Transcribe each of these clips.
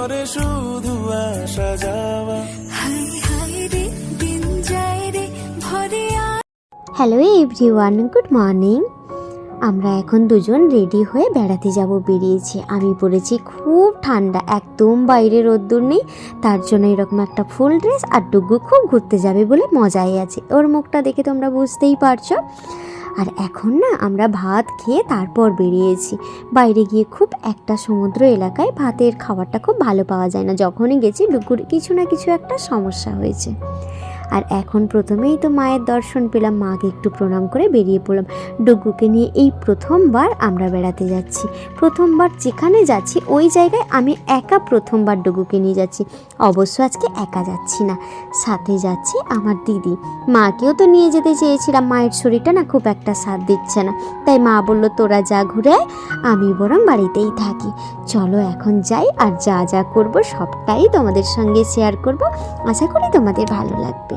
করে শুধু আসা যাওয়া। হাই হাই রে দিন যায় রে ভরে হ্যালো এভরিওয়ান গুড মর্নিং। আমরা এখন দুজন রেডি হয়ে বেড়াতে যাব বেরিয়েছি। আমি পরেছি খুব ঠান্ডা একদম বাইরে রোদ্দুর নেই। তার জন্য এরকম একটা ফুল ড্রেস আর ডুগু খুব ঘুরতে যাবে বলে মজাই আছে। ওর মুখটা দেখে তোমরা বুঝতেই পারছ। আর এখন না আমরা ভাত খেয়ে তারপর বেরিয়েছি। বাইরে গিয়ে খুব একটা সমুদ্র এলাকায় ভাতের খাবারটা খুব ভালো পাওয়া যায় না। যখনই গেছি লুকুর কিছু না কিছু একটা সমস্যা হয়েছে। আর এখন প্রথমেই তো মায়ের দর্শন পেলাম, মাকে একটু প্রণাম করে বেরিয়ে পড়লাম। ডুগুকে নিয়ে এই প্রথমবার আমরা বেড়াতে যাচ্ছি। প্রথমবার যেখানে যাচ্ছি, ওই জায়গায় আমি একা প্রথমবার ডুগুকে নিয়ে যাচ্ছি। অবশ্য আজকে একা যাচ্ছি না, সাথে যাচ্ছি আমার দিদি। মাকেও তো নিয়ে যেতে চেয়েছিলাম, মায়ের শরীরটা না খুব একটা সাথ দিচ্ছে না। তাই মা বলল, তোরা যা ঘুরে আমি বরং বাড়িতেই থাকি। চলো এখন যাই আর যা যা করব সবটাই তোমাদের সঙ্গে শেয়ার করব। আশা করি তোমাদের ভালো লাগবে।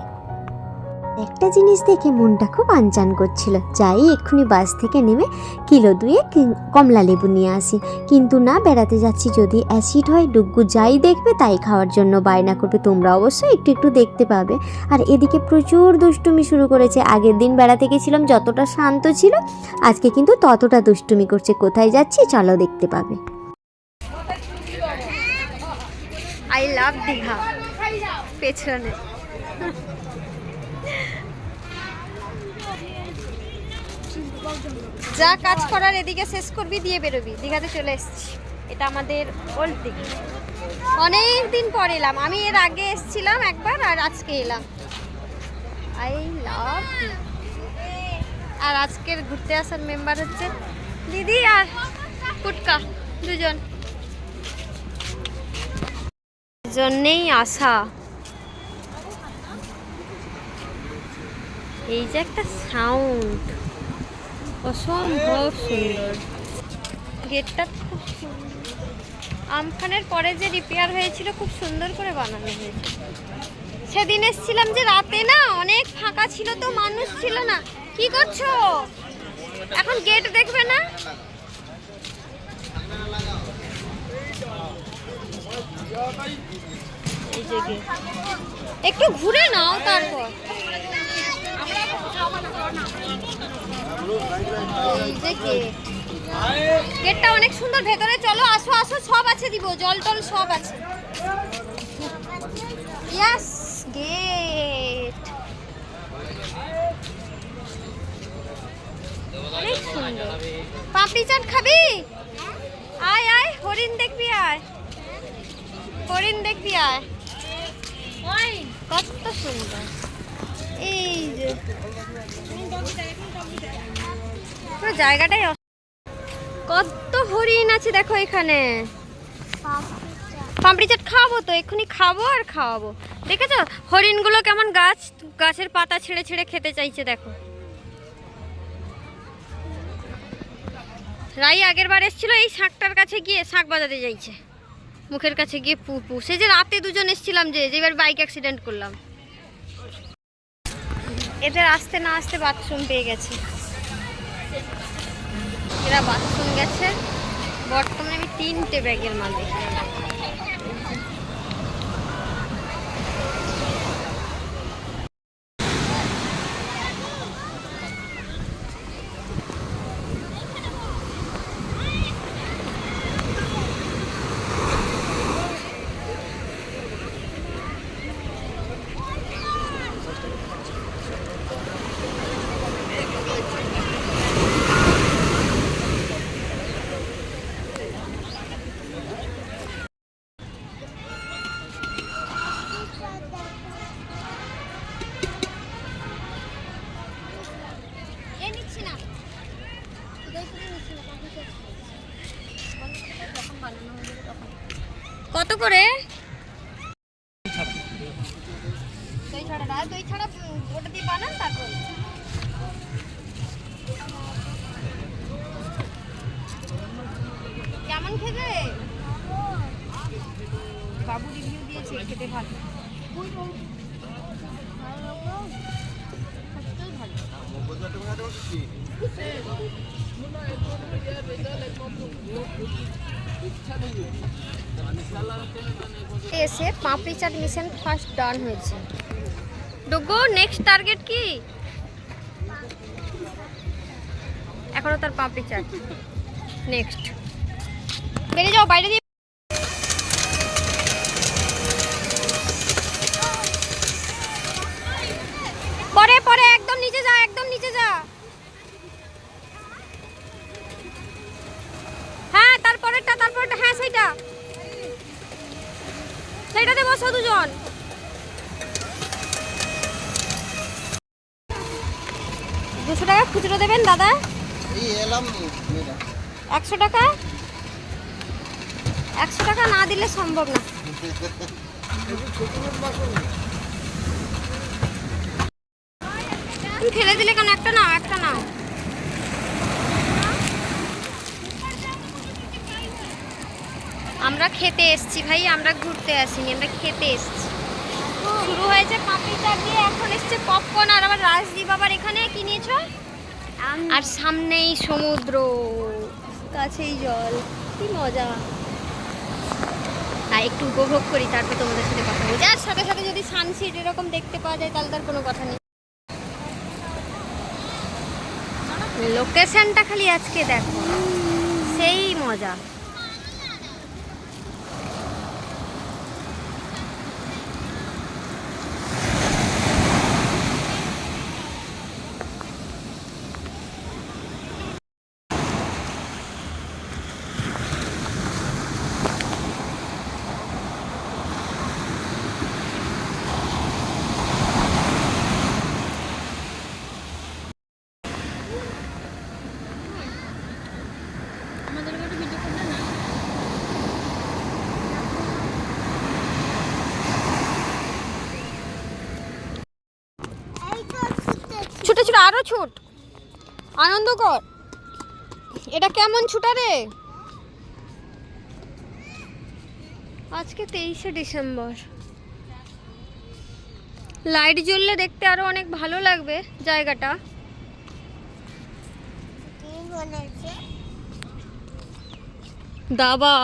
একটা জিনিস দেখে মনটা খুব আনচান করছিল। যাই এক্ষুনি বাস থেকে নেমে কিলো দুয়ে কমলা লেবু নিয়ে আসি। কিন্তু না বেড়াতে যাচ্ছি যদি অ্যাসিড হয় ডুগ্গু যাই দেখবে তাই খাওয়ার জন্য বায়না করবে। তোমরা অবশ্যই একটু একটু দেখতে পাবে। আর এদিকে প্রচুর দুষ্টুমি শুরু করেছে। আগের দিন বেড়াতে গেছিলাম, যতটা শান্ত ছিল, আজকে কিন্তু ততটা দুষ্টুমি করছে। কোথায় যাচ্ছি চলো দেখতে পাবে। I love Digha. পেছনে। যা কাজ করার এদিকে শেষ করবি, দিয়ে বেরোবি। দীঘাতে চলে এসেছি। এটা আমাদের ওল্ড দীঘা। অনেক দিন পর এলাম। আমি এর আগে এসেছিলাম একবার আর আজকে এলাম। আই লাভ আর আজকের ঘুরতে আসার মেম্বার হচ্ছে দিদি আর ফুটকা দুজন। জন্যেই আসা। এই যে একটা সাউন্ড অসম্ভব সুন্দর। গেটটা খুব সুন্দর। আমফানের পরে যে রিপেয়ার হয়েছিল, খুব সুন্দর করে বানানো হয়েছে। সেদিন এসেছিলাম যে রাতে না, অনেক ফাঁকা ছিল তো, মানুষ ছিল না। কি করছ? এখন গেট দেখবে না। একটু ঘুরে নাও তারপর এই যে। গেটটা অনেক সুন্দর, ভেতরে চলো, আসো আসো, সব আছে দিব, জল টল সব আছে। ইয়াস গেট সুন্দর। পাপড়ি চাট খাবি? আয় আয়, হরিণ দেখবি, আয়। হরিণ দেখবি, আয়। কত সুন্দর। এই যে। পুরো জায়গাটাই কত হরিণ আছে দেখো এখানে। পাপড়ি চাট খাওয়াবো তো, এক্ষুনি খাব আর খাওয়াবো। দেখেছ? হরিণগুলো কেমন গাছ, গাছের পাতা ছেড়ে ছেড়ে খেতে চাইছে, দেখো। রাই আগের বার এসেছিল, এই শাকটার কাছে গিয়ে শাক বাজাতে যাইছে মুখের কাছে গিয়ে পু পু। সে যে রাতে দুজন এসেছিলাম যে যেবার বাইক অ্যাক্সিডেন্ট করলাম। এদের আসতে না আসতে বাথরুম পেয়ে গেছে। বাথরুম গেছে। বর্তমানে আমি তিনটে ব্যাগের মালিক। কত করে? ছাড়া দই ছাড়া, ওটা দিয়ে বানান, তারপর কেমন খেতে? বাবু রিভিউ দিয়েছে, খেতে ভালো। ভালো। এসে papdi chaat mission first done হয়েছে। ডুগো নেক্সট টার্গেট কি? এখনও তার পাপড়ি চাট। নেক্সট বেরিয়ে যাও, বাইরে একশো টাকা? একশো টাকা না দিলে সম্ভব না। ফেলে দিলে কেন? একটা নাও একটা নাও। আমরা খেতে এসছি ভাই আমরা ঘুরতে আসিনি আমরা খেতে এসছি। শুরু হয়েছে পাপড়ি চাট দিয়ে এখন এসছে পপকর্ন আর আবার রাজদীপ আবার এখানে কি নিয়েছো? আর সামনেই সমুদ্র। কাছেই জল। কি মজা। তাই একটু উপভোগ করি, তারপর তোমাদের সাথে কথা বলছি আর সাথে সাথে যদি সানসেট এরকম দেখতে পাওয়া যায়, তাহলে তার কোনো কথা নেই। লোকেশনটা খালি আজকে দেখো। সেই মজা। ছুটে ছুটে আরও ছুট। আনন্দ কর। এটা কেমন ছুটা রে? আজকে তেইশে ডিসেম্বর। লাইট জ্বললে দেখতে আরও অনেক ভালো লাগবে জায়গাটা। দাবা।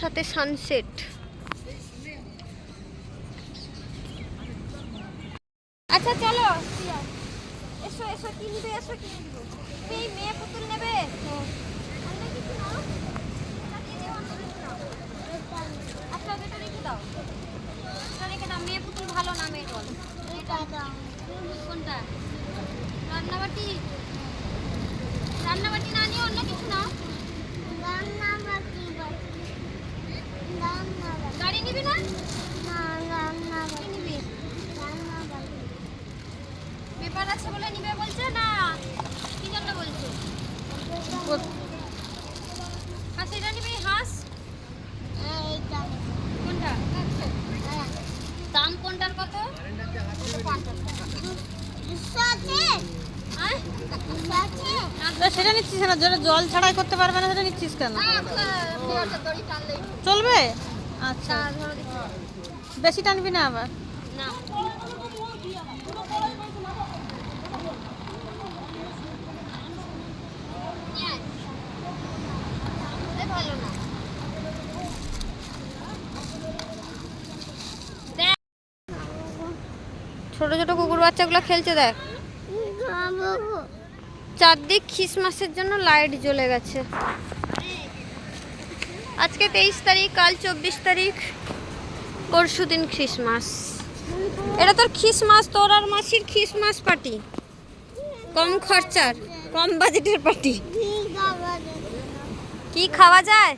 সাথে সানসেট আচ্ছা চলো এসো এসো কিনবে এসো কি নিবে এই মেয়ে পুতুল নেবে? নাও। আচ্ছা এটা রেখে দাও? এটা রেখে দাও মেয়ে পুতুল ভালো না মেয়ে বল। কোনটা? রান্নাবাটি? রান্নাবাটি না নিয়ে অন্য কিছু নাও। নিবি না পেপার আছে বলে নিবে বলছে না কি জন্য বলছে হাঁস এটা নিবি হাঁস কোনটা দাম কোনটার কত সেটা নিচ্ছিস না যেটা জল ছাড়াই করতে পারবে না সেটা নিচ্ছিস কেন চলবে আচ্ছা বেশি টানবি না আবার? না। নিয়ে ভালো না। ছোট ছোট কুকুর বাচ্চাগুলো খেলছে দেখ। চারদিক খ্রিসমাসের জন্য লাইট জ্বলে গেছে। আজকে তেইশ তারিখ, কাল চব্বিশ তারিখ, পরশু দিন খ্রিসমাস। এটা তোর খ্রিসমাস, তোর আর মাসির খ্রিসমাস পার্টি। কম খরচার, কম বাজেটের পার্টি। কি খাওয়া যায়?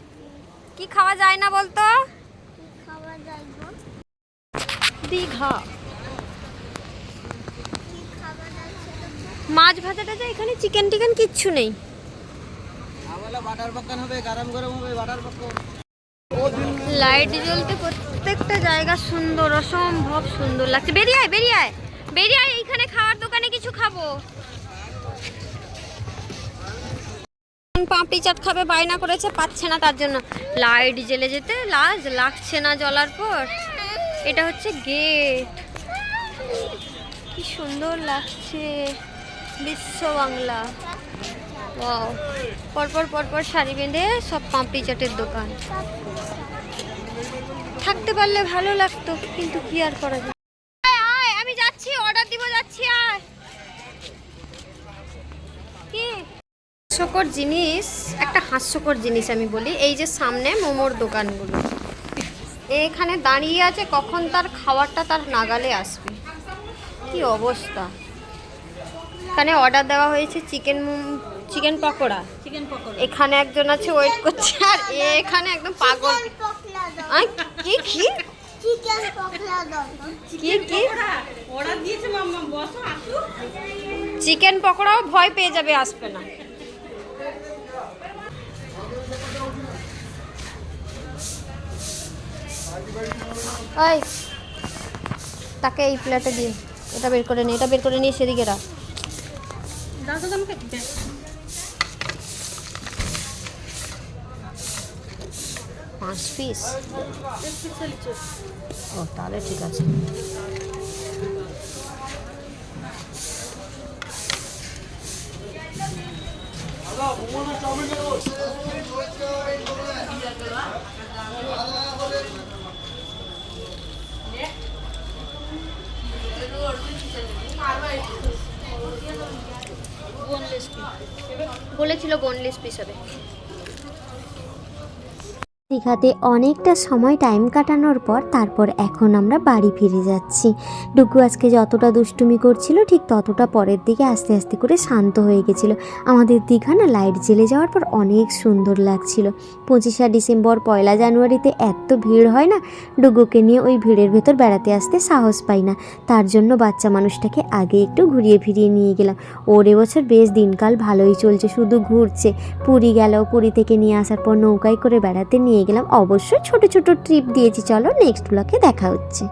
কি খাওয়া যায় না বলতো? দীঘা। মাছ ভাজাটা যে এখানে চিকেন টিকেন কিচ্ছু নেই। লাইট জ্বলতে প্রত্যেকটা জায়গা সুন্দর, অসম্ভব সুন্দর লাগছে। বেরিয়ে আয় বেরিয়ে আয় বেরিয়ে আয়, এইখানে খাওয়ার দোকানে কিছু খাব। পাপড়ি চাট খাবে, বায়না করেছে, পাচ্ছে না তার জন্য। লাইট জ্বেলে যেতে লাজ লাগছে না জ্বলার পর। এটা হচ্ছে গেট। কি সুন্দর লাগছে, বিশ্ব বাংলা। ওয়াও পরপর পরপর শাড়ি বেঁধে সব পাপড়ি চাটের দোকান। থাকতে পারলে ভালো লাগতো, কিন্তু কি আর করা যায়? আমি যাচ্ছি অর্ডার দিব, যাচ্ছি কি? হাস্যকর জিনিস, একটা হাস্যকর জিনিস আমি বলি, এই যে সামনে মোমোর দোকানগুলো। এখানে দাঁড়িয়ে আছে, কখন তার খাবারটা তার নাগালে আসবে। কি অবস্থা? এখানে অর্ডার দেওয়া হয়েছে chicken chicken pakora. Chicken pakora. এখানে একজন আছে ওয়েট করছে আর এখানে একদম পাগল। কি কি? কি কি? অর্ডার দিয়েছে মাম্মা বসো আসো। চিকেন পকোড়াও ভয় পেয়ে যাবে আসবে না। ওই তাকে এই প্লেটে দিন এটা বের করে নে এটা বের করে নিয়ে সেদিকে রাখ। দাও তো আমাকে পাঁচ পিস ও তাহলে ঠিক আছে। বলেছিল বোনলেস পিস হবে। দীঘাতে অনেকটা সময় টাইম কাটানোর পর তারপর এখন আমরা বাড়ি ফিরে যাচ্ছি। ডুগু আজকে যতটা দুষ্টুমি করছিল, ঠিক ততটা পরের দিকে আস্তে আস্তে করে শান্ত হয়ে গেছিল। আমাদের দীঘা না লাইট জ্বেলে যাওয়ার পর অনেক সুন্দর লাগছিল। পঁচিশে ডিসেম্বর, পয়লা জানুয়ারিতে এত ভিড় হয় না, ডুগুকে নিয়ে ওই ভিড়ের ভেতর বেড়াতে আসতে সাহস পাই না। তার জন্য বাচ্চা মানুষটাকে আগে একটু ঘুরিয়ে ফিরিয়ে নিয়ে গেলাম। ওর এবছর বেশ দিনকাল ভালোই চলছে, শুধু ঘুরছে। পুরী গেল, পুরী থেকে নিয়ে আসার পর নৌকায় করে বেড়াতে নিয়ে গেলাম। অবশ্যই ছোট ছোট ট্রিপ দিয়েছি। চলো নেক্সট ব্লকে দেখা হচ্ছে।